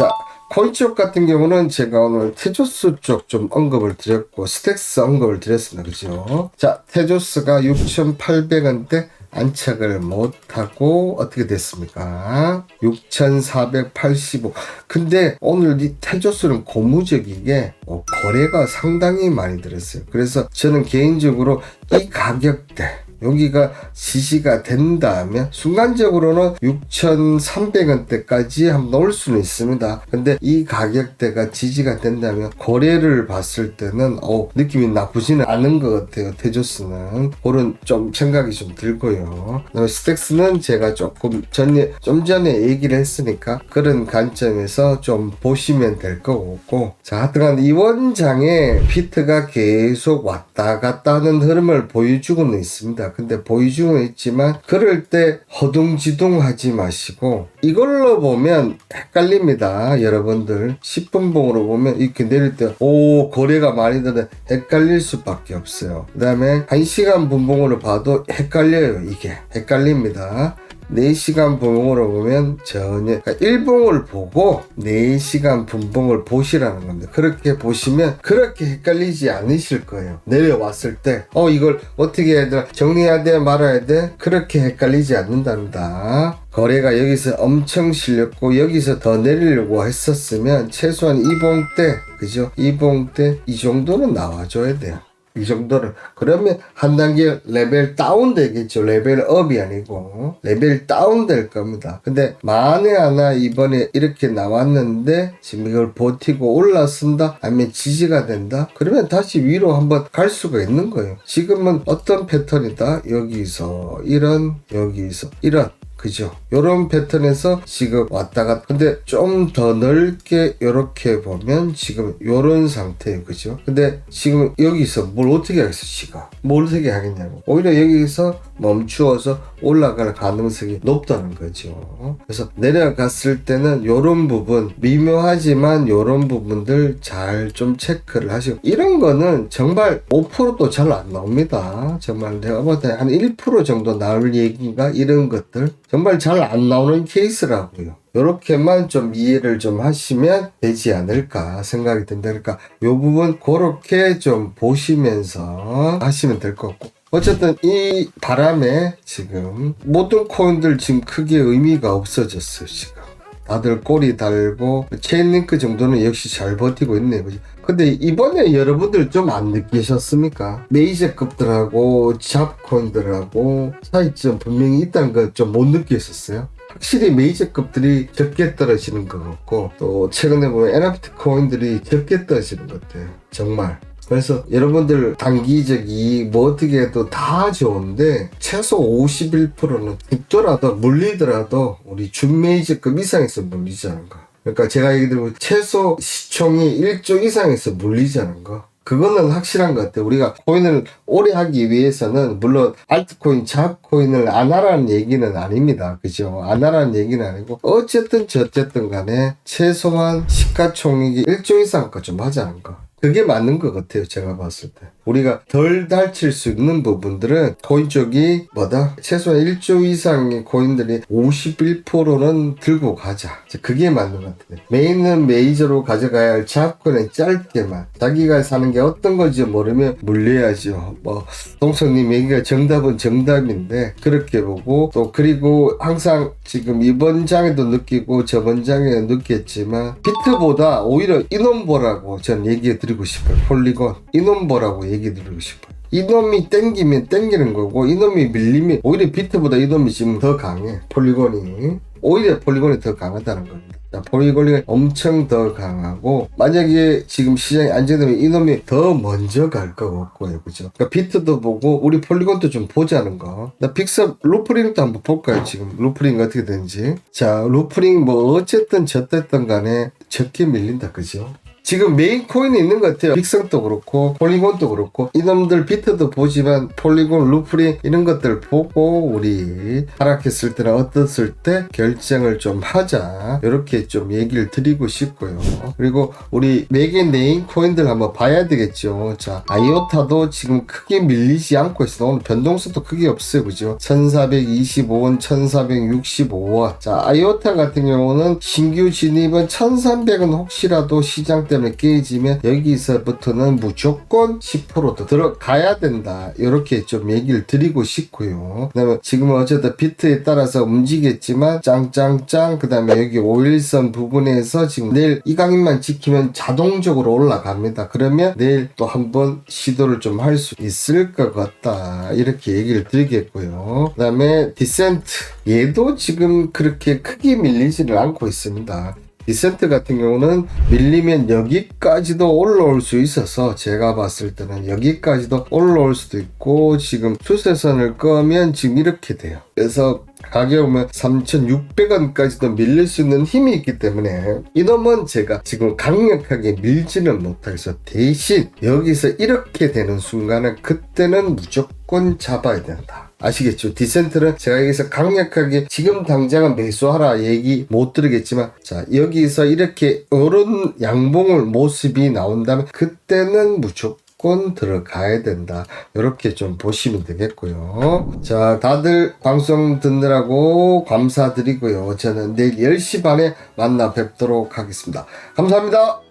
자, 코인 쪽 같은 경우는 제가 오늘 테조스 쪽 좀 언급을 드렸고 스택스 언급을 드렸습니다. 그죠? 자, 테조스가 6,800원대 안착을 못하고 어떻게 됐습니까? 6,485. 근데 오늘 이 테조스는 고무적이게 어, 거래가 상당히 많이 들었어요. 그래서 저는 개인적으로 이 가격대 여기가 지시가 된다면 순간적으로는 6,300원대까지 한번 올 수는 있습니다. 근데 이 가격대가 지지가 된다면 거래를 봤을 때는 어, 느낌이 나쁘지는 않은 것 같아요. 테조스는 그런 좀 생각이 좀 들고요. 스택스는 제가 조금 전에 좀 전에 얘기를 했으니까 그런 관점에서 좀 보시면 될 것 같고 자 하여튼 이번 장에 피트가 계속 왔다 갔다 하는 흐름을 보여주고는 있습니다. 근데 보여주고는 있지만 그럴 때 허둥지둥하지 마시고 이걸로 보면 헷갈립니다. 여러분들 10분 봉으로 보면 이렇게 내릴 때 오 거래가 많이 되는 헷갈릴 수밖에 없어요. 그 다음에 1시간 분봉으로 봐도 헷갈려요. 이게 헷갈립니다. 4시간 분봉으로 보면 전혀 그러니까 1봉을 보고 4시간 분봉을 보시라는 겁니다. 그렇게 보시면 그렇게 헷갈리지 않으실 거예요. 내려왔을 때 어 이걸 어떻게 해야 되나 정리해야 돼 말아야 돼 그렇게 헷갈리지 않는답니다. 거래가 여기서 엄청 실렸고 여기서 더 내리려고 했었으면 최소한 2봉 때 그죠? 2봉 때 이 정도는 나와줘야 돼요. 이 정도는. 그러면 한 단계 레벨 다운 되겠죠. 레벨 업이 아니고. 레벨 다운 될 겁니다. 근데 만에 하나 이번에 이렇게 나왔는데 지금 이걸 버티고 올라선다. 아니면 지지가 된다? 그러면 다시 위로 한번 갈 수가 있는 거예요. 지금은 어떤 패턴이다? 여기서 이런 여기서 이런 그죠? 요런 패턴에서 지금 왔다 갔다. 근데 좀 더 넓게 이렇게 보면 지금 요런 상태예요. 그죠? 근데 지금 여기서 뭘 어떻게 하겠어, 지가? 뭘 어떻게 하겠냐고. 오히려 여기서 멈추어서 올라갈 가능성이 높다는 거죠. 그래서 내려갔을 때는 요런 부분, 미묘하지만 요런 부분들 잘 좀 체크를 하시고. 이런 거는 정말 5%도 잘 안 나옵니다. 정말 내가 봤을 때한 1% 정도 나올 얘기인가? 이런 것들. 정말 잘 안 나오는 케이스라고요. 요렇게만 좀 이해를 좀 하시면 되지 않을까 생각이 든다. 그러니까 요 부분 그렇게 좀 보시면서 하시면 될 것 같고. 어쨌든 이 바람에 지금 모든 코인들 지금 크게 의미가 없어졌어요, 지금. 다들 꼬리 달고 체인링크 정도는 역시 잘 버티고 있네요. 그죠? 근데 이번에 여러분들 좀 안 느끼셨습니까? 메이저급들하고 잡코인들하고 차이점 분명히 있다는 걸 좀 못 느끼셨어요? 확실히 메이저급들이 적게 떨어지는 것 같고 또 최근에 보면 NFT 코인들이 적게 떨어지는 것 같아요. 정말. 그래서 여러분들 단기적 이익 뭐 어떻게 해도 다 좋은데 최소 51%는 죽더라도 물리더라도 우리 준메이저급 이상에서 물리자는 거. 그러니까 제가 얘기 드리면 최소 시총이 1조 이상에서 물리자는 거. 그거는 확실한 것 같아요. 우리가 코인을 오래 하기 위해서는 물론 알트코인, 잡코인을 안 하라는 얘기는 아닙니다. 그죠? 안 하라는 얘기는 아니고 어쨌든 저쨌든 간에 최소한 시가총액이 1조 이상 거좀 하자는 거. 그게 맞는 것 같아요. 제가 봤을 때. 우리가 덜 다칠 수 있는 부분들은 코인 쪽이 뭐다? 최소한 1조 이상의 코인들이 51%는 들고 가자. 그게 맞는 것 같아요. 메인은 메이저로 가져가야 할 잡코는 짧게만. 자기가 사는 게 어떤 건지 모르면 물려야죠. 뭐, 동성님 얘기가 정답은 정답인데, 그렇게 보고, 또, 그리고 항상 지금 이번 장에도 느끼고 저번 장에 느꼈지만, 비트보다 오히려 이놈보라고 전 얘기해 드 리고 싶어요. 폴리곤. 이놈보라고 얘기 드리고 싶어요. 이놈이 땡기면 땡기는 거고 이놈이 밀리면 오히려 비트보다 이놈이 지금 더 강해. 폴리곤이. 오히려 폴리곤이 더 강하다는 겁니다. 자, 폴리곤이 엄청 더 강하고 만약에 지금 시장이 안정되면 이놈이 더 먼저 갈 것 같고요. 그죠? 그러니까 비트도 보고 우리 폴리곤도 좀 보자는 거나 픽스 루프링도 한번 볼까요 지금? 루프링 어떻게 되는지. 자 루프링 뭐 어쨌든 저쨌든 간에 적게 밀린다. 그죠 지금 메인 코인이 있는 것 같아요. 빅성도 그렇고 폴리곤도 그렇고 이놈들 비트도 보지만 폴리곤, 루프리 이런 것들 보고 우리 하락했을 때는 어떻을 때 결정을 좀 하자 이렇게 좀 얘기를 드리고 싶고요. 그리고 우리 매개 네임 코인들 한번 봐야 되겠죠. 자 아이오타도 지금 크게 밀리지 않고 있어. 오늘 변동수도 크게 없어요, 그죠? 1425원, 1465원. 자 아이오타 같은 경우는 신규 진입은 1300은 혹시라도 시장 때 문에 깨지면 여기서부터는 무조건 10%더 들어가야 된다. 이렇게 좀 얘기를 드리고 싶고요. 그다음에 지금은 어쨌든 비트에 따라서 움직였지만 짱짱짱 그다음에 여기 5일선 부분에서 지금 내일 이 강인만 지키면 자동적으로 올라갑니다. 그러면 내일 또 한번 시도를 좀 할 수 있을 것 같다. 이렇게 얘기를 드리겠고요. 그다음에 디센트 얘도 지금 그렇게 크게 밀리지를 않고 있습니다. 디센트 같은 경우는 밀리면 여기까지도 올라올 수 있어서 제가 봤을 때는 여기까지도 올라올 수도 있고 지금 추세선을 끄면 지금 이렇게 돼요. 그래서 가격 보면 3,600원까지도 밀릴 수 있는 힘이 있기 때문에 이놈은 제가 지금 강력하게 밀지는 못하겠어. 대신 여기서 이렇게 되는 순간은 그때는 무조건 잡아야 된다. 아시겠죠? 디센트는 제가 여기서 강력하게 지금 당장은 매수하라 얘기 못 드리겠지만 자 여기서 이렇게 어른 양봉을 모습이 나온다면 그때는 무조건 들어가야 된다. 이렇게 좀 보시면 되겠고요. 자, 다들 방송 듣느라고 감사드리고요. 저는 내일 10시 반에 만나 뵙도록 하겠습니다. 감사합니다.